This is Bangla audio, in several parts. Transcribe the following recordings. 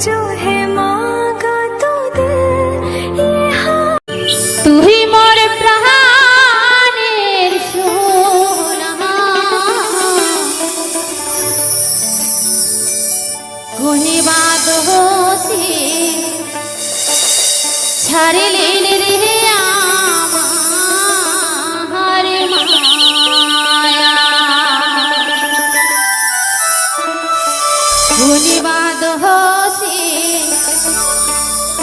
जो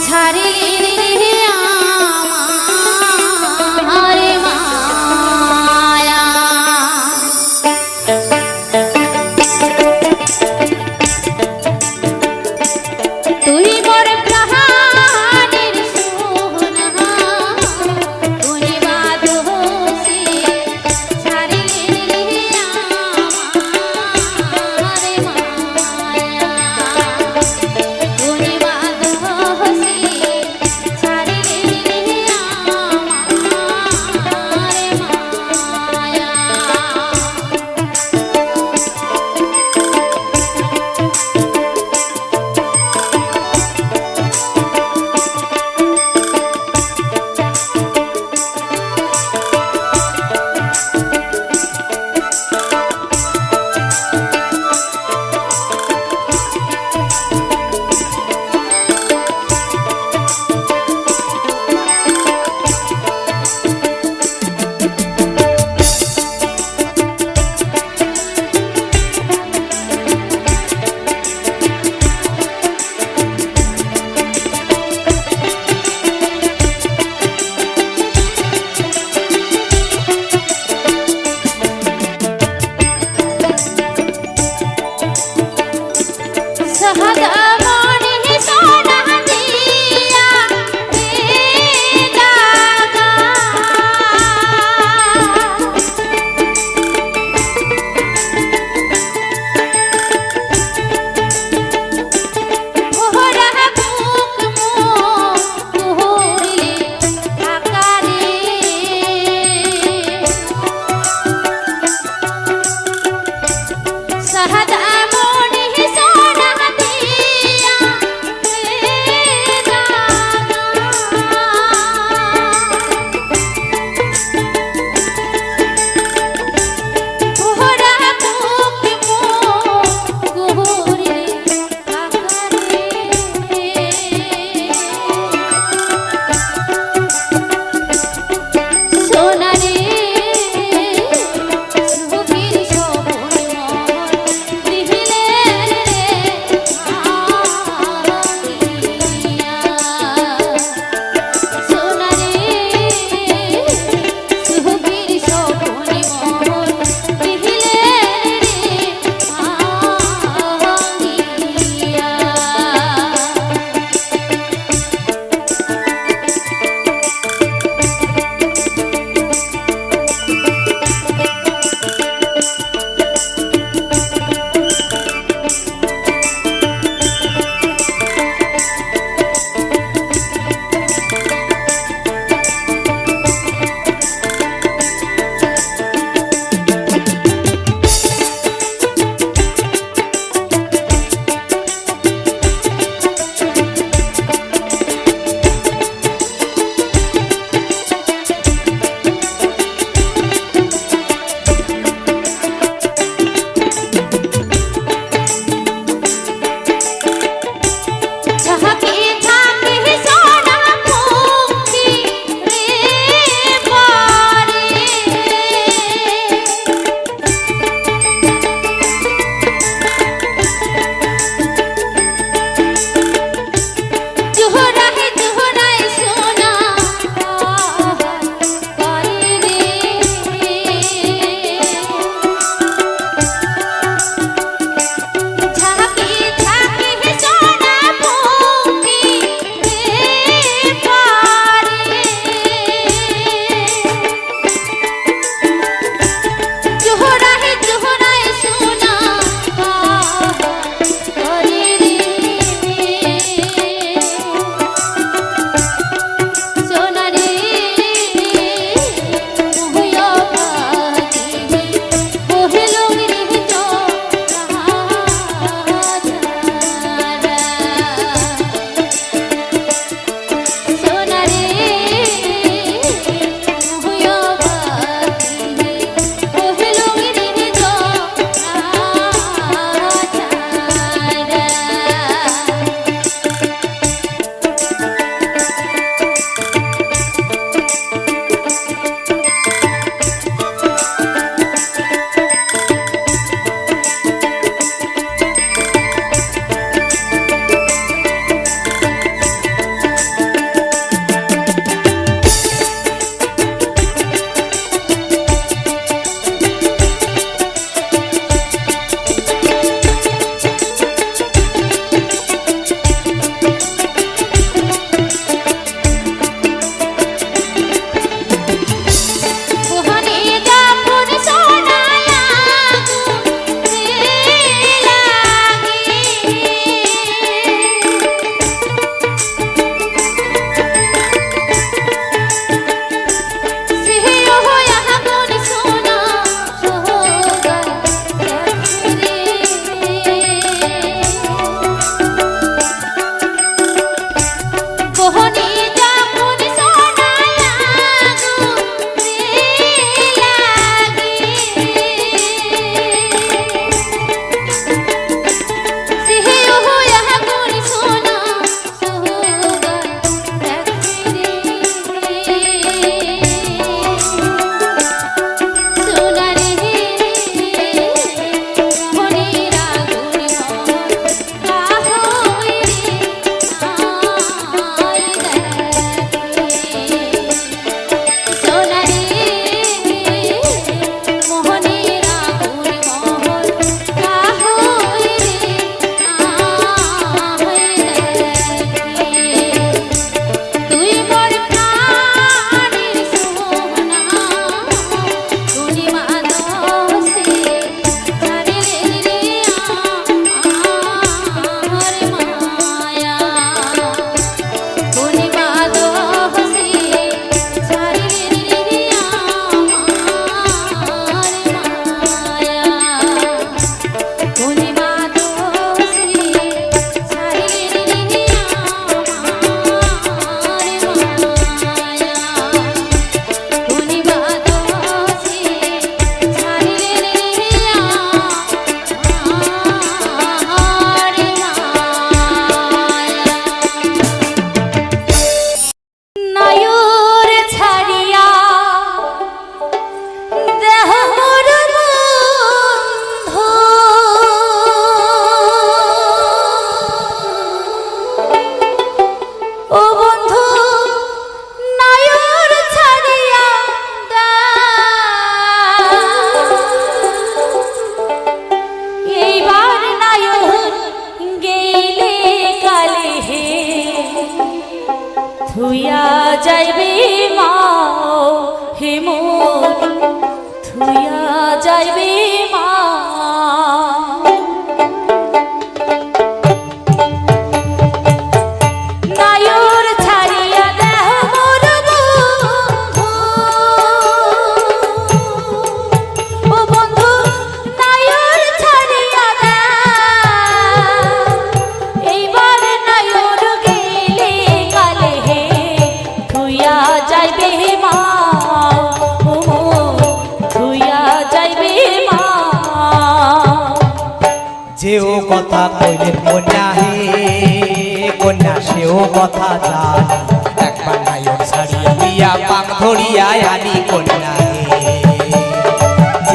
ছাড়িলেন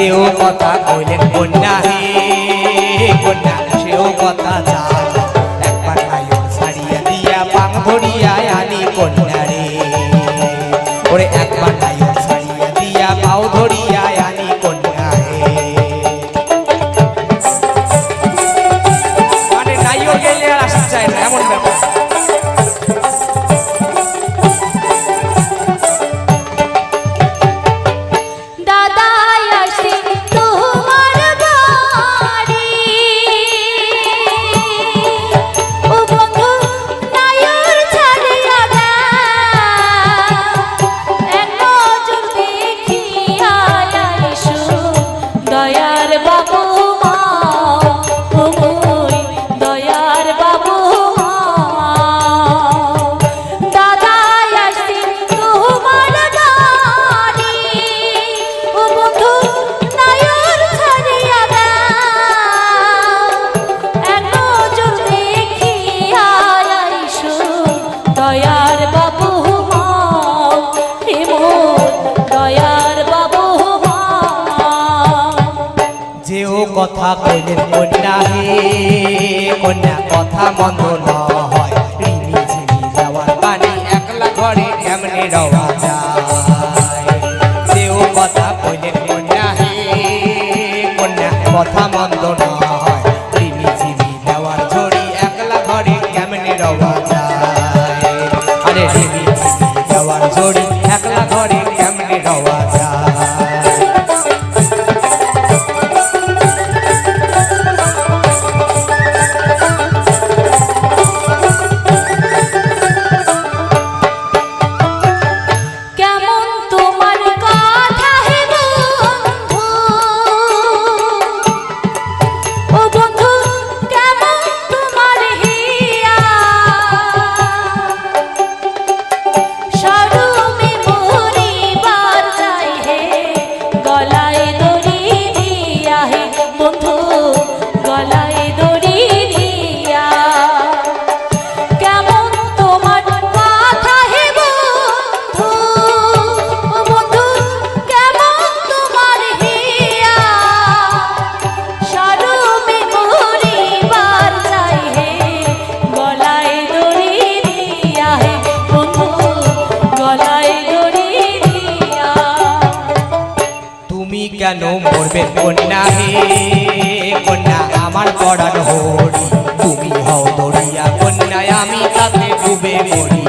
সেও কথা কইলেন কন্যা হে কন্যা সেও কথা চান একবার আয়ু ছাড়িয়া দিয়া পাং ধরিয়া আনি কন্যা রে ওরে এক পাগলের কন্যা হে কন্যা কথা মন্দ হয় রিমি ঝিমি যাওয়ার পানি একলা ঘরে কেমনে রওয়া যায়। কথা কইলেন কন্যা কন্যা কথা কেন মরবে কন্যা হে কন্যা আমার পড়ান হরি, তুমি হও দরিয়া কন্যা আমি তাতে ডুবে মরি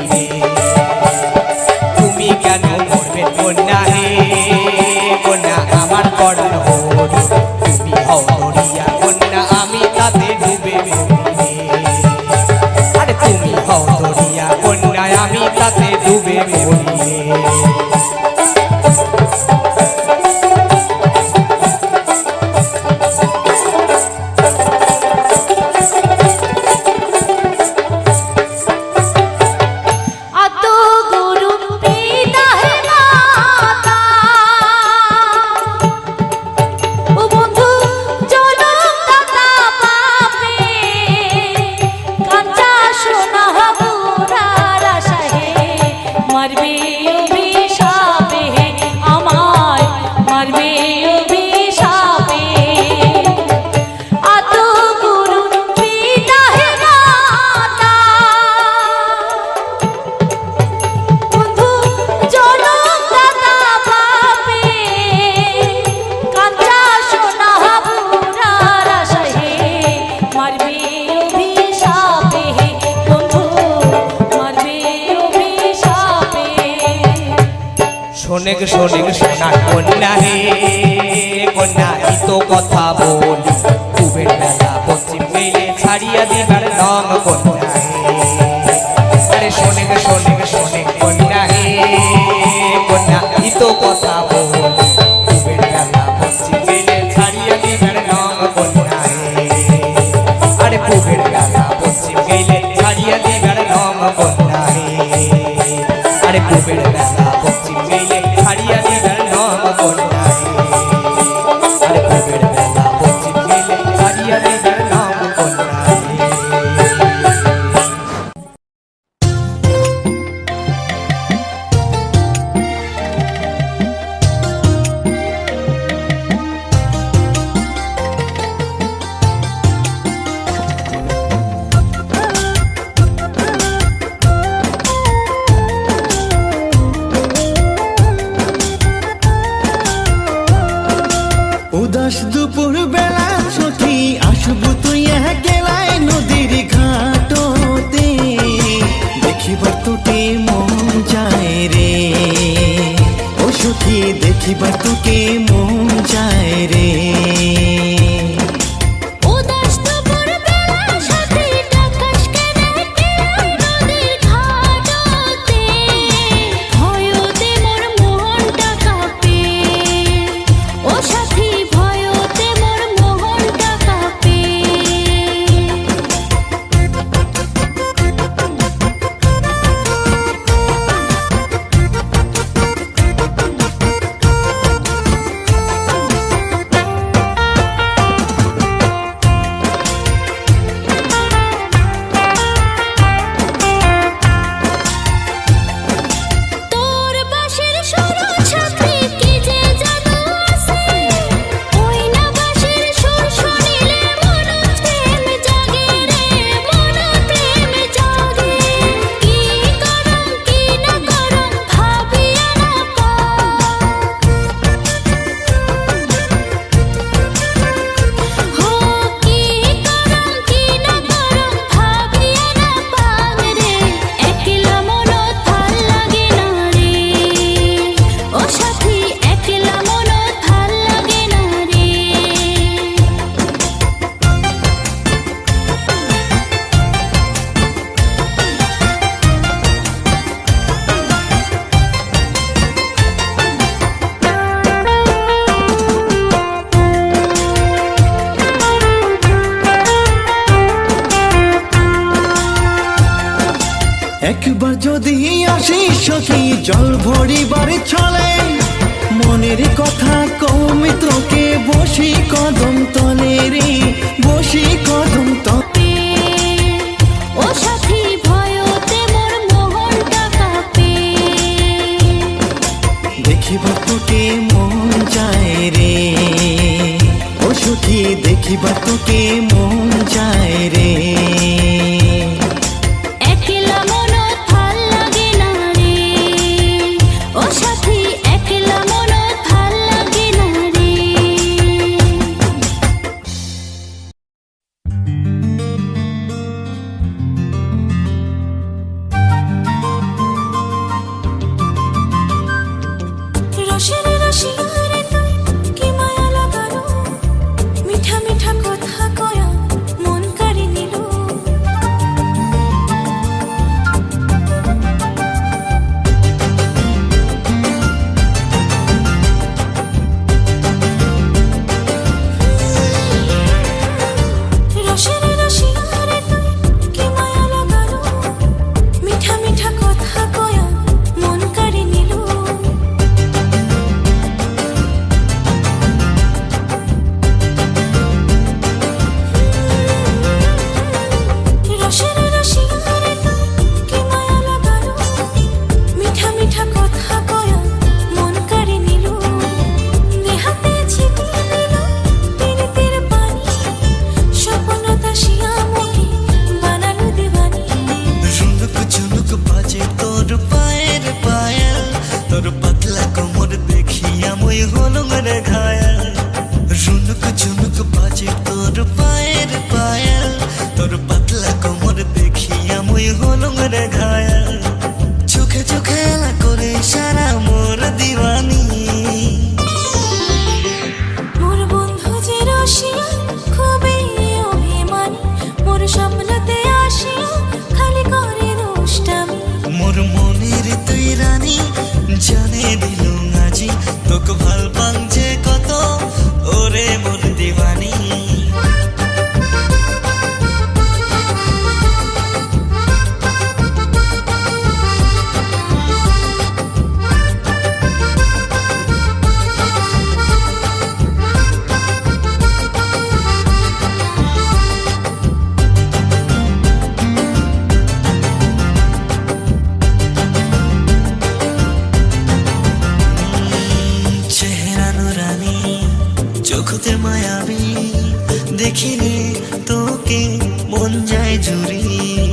শোনেক শোনেক সোনার কন্যা হে কন্যা তো কথা বলি। কুবের মেলা পশ্চিম মেলে ছাড়িয়া দিবার নাম কন্যা আরে শোনেক শোনেক শোনেক কন্যা হে কন্যা তো কথা বলি। কুবের মেলা পশ্চিম মেলে ছাড়িয়া দিবার নাম কন্যা আরে কুবের মেলা পশ্চিম মেলে ছাড়িয়া দিবার নাম কন্যা আরে কুবের बतुके के মেরানো রানী চোখতে মায়াবী দেখিনি তোকে মন যায় জুড়ি।